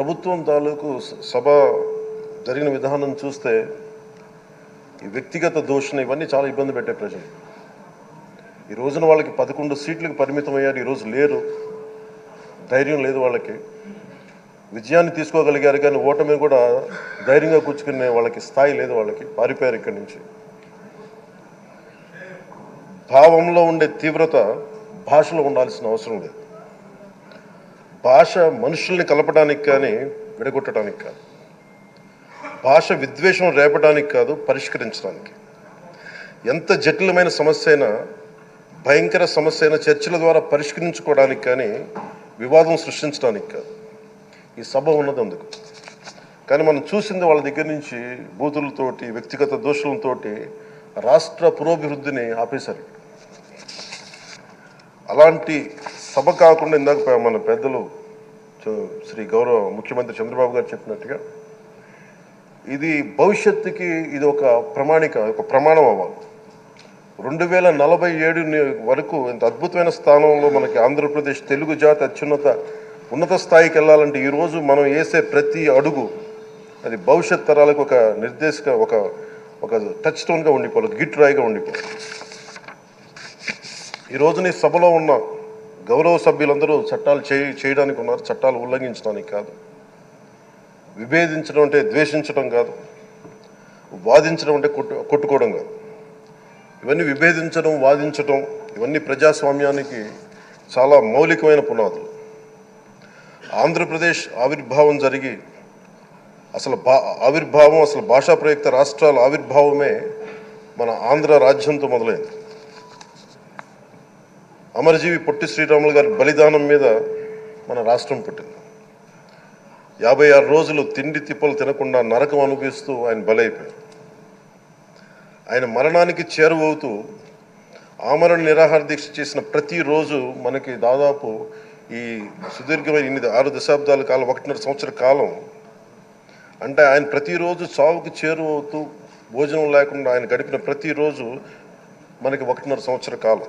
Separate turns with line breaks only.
ప్రభుత్వం తాలూకు స- సభ జరిగిన విధానం చూస్తే ఈ వ్యక్తిగత దోషణ ఇవన్నీ చాలా ఇబ్బంది పెట్టే ప్రజలు. ఈ రోజున వాళ్ళకి పదకొండు సీట్లకు పరిమితం అయ్యారు ఈరోజు లేరు. ధైర్యం లేదు వాళ్ళకి. విజయాన్ని తీసుకోగలిగారు కానీ ఓటమి కూడా ధైర్యంగా కూర్చుకునే వాళ్ళకి స్థాయి లేదు వాళ్ళకి పారిపోయారు ఇక్కడి నుంచి. భావంలో ఉండే తీవ్రత భాషలో ఉండాల్సిన అవసరం లేదు. భాష మనుషుల్ని కలపడానికి కానీ విడగొట్టడానికి కాదు. భాష విద్వేషం రేపడానికి కాదు పరిష్కరించడానికి ఎంత జటిలమైన సమస్య అయినా భయంకర సమస్య అయినా చర్చల ద్వారా పరిష్కరించుకోవడానికి కానీ వివాదం సృష్టించడానికి కాదు. ఈ సభ ఉన్నది అందుకు. కానీ మనం చూసింది వాళ్ళ దగ్గర నుంచి బూతులతోటి వ్యక్తిగత దోషులతోటి రాష్ట్ర పురోభివృద్ధిని ఆపేశారు. అలాంటి సభ కాకుండా ఇందాక మన పెద్దలు శ్రీ గౌరవ ముఖ్యమంత్రి చంద్రబాబు గారు చెప్పినట్టుగా ఇది భవిష్యత్తుకి ఇది ఒక ప్రమాణిక ఒక ప్రమాణం అవ్వాలి. రెండు వేల నలభై ఏడు వరకు ఇంత అద్భుతమైన స్థానంలో మనకి ఆంధ్రప్రదేశ్ తెలుగు జాతి అత్యున్నత ఉన్నత స్థాయికి వెళ్ళాలంటే ఈరోజు మనం వేసే ప్రతి అడుగు అది భవిష్యత్ తరాలకు ఒక నిర్దేశక ఒక ఒక టచ్ స్టోన్గా ఉండిపోవాలి గిట్ రాయిగా ఉండిపోవాలి. ఈ నీ సభలో ఉన్న గౌరవ సభ్యులందరూ చట్టాలు చేయ చేయడానికి ఉన్నారు. చట్టాలు ఉల్లంఘించడానికి కాదు. విభేదించడం అంటే ద్వేషించడం కాదు. వాదించడం అంటే కొట్టు కొట్టుకోవడం కాదు. ఇవన్నీ విభేదించడం వాదించడం ఇవన్నీ ప్రజాస్వామ్యానికి చాలా మౌలికమైన పునాదులు. ఆంధ్రప్రదేశ్ ఆవిర్భావం జరిగి అసలు భా ఆవిర్భావం అసలు భాషా ప్రయుక్త రాష్ట్రాల ఆవిర్భావమే మన ఆంధ్ర రాజ్యంతో మొదలైంది. అమరజీవి పొట్టి శ్రీరాములు గారి బలిదానం మీద మన రాష్ట్రం పుట్టింది. యాభై ఆరు రోజులు తిండి తిప్పలు తినకుండా నరకం అనుభవిస్తూ ఆయన బలైపోయారు. ఆయన మరణానికి చేరువవుతూ ఆమరణ నిరాహార దీక్ష చేసిన ప్రతిరోజు మనకి దాదాపు ఈ సుదీర్ఘమైన ఎనిమిది ఆరు దశాబ్దాల కాలం ఒకటిన్నర సంవత్సర కాలం అంటే ఆయన ప్రతిరోజు చావుకు చేరువవుతూ భోజనం లేకుండా ఆయన గడిపిన ప్రతిరోజు మనకి ఒకటిన్నర సంవత్సర కాలం.